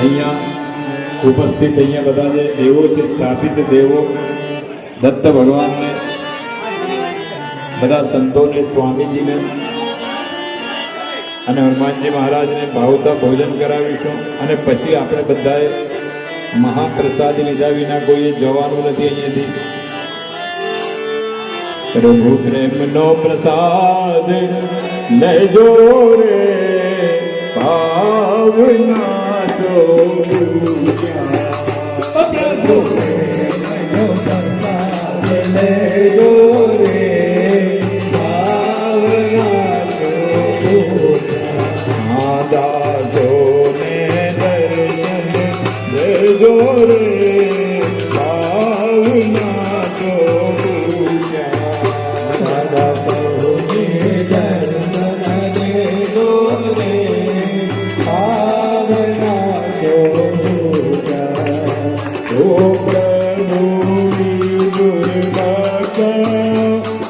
અહીંયા ઉપસ્થિત અહીંયા બધા જે દેવો છે સ્થાપિત દેવો દત્ત ભગવાનને, બધા સંતોને, સ્વામીજીને અને હનુમાનજી મહારાજને ભાવતા ભોજન કરાવીશું. અને પછી આપણે બધાએ મહાપ્રસાદ લીધા વિના કોઈએ જવાનું નથી અહીંયાથી. પ્રભુ પ્રેમનો પ્રસાદ લેજો રે ભાવના Oh,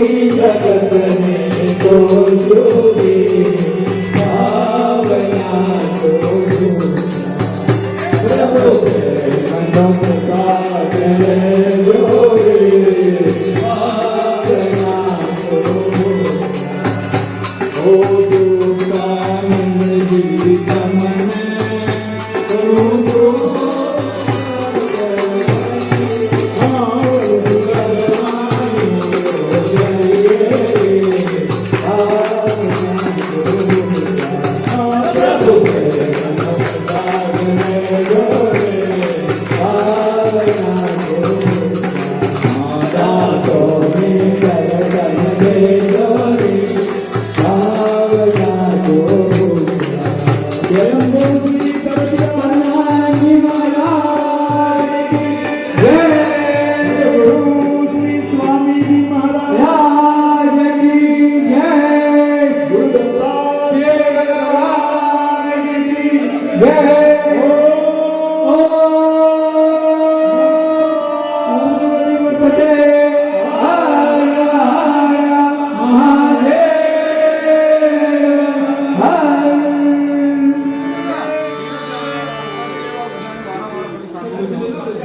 vida, canta mi corazón.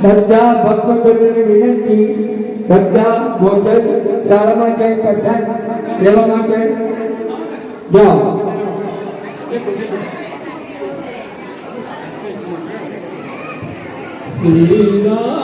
બધા ભક્તોને વિનંતી બધા ભોજન સારા માટે પ્રસાદ લેવા માટે જાઓ Será?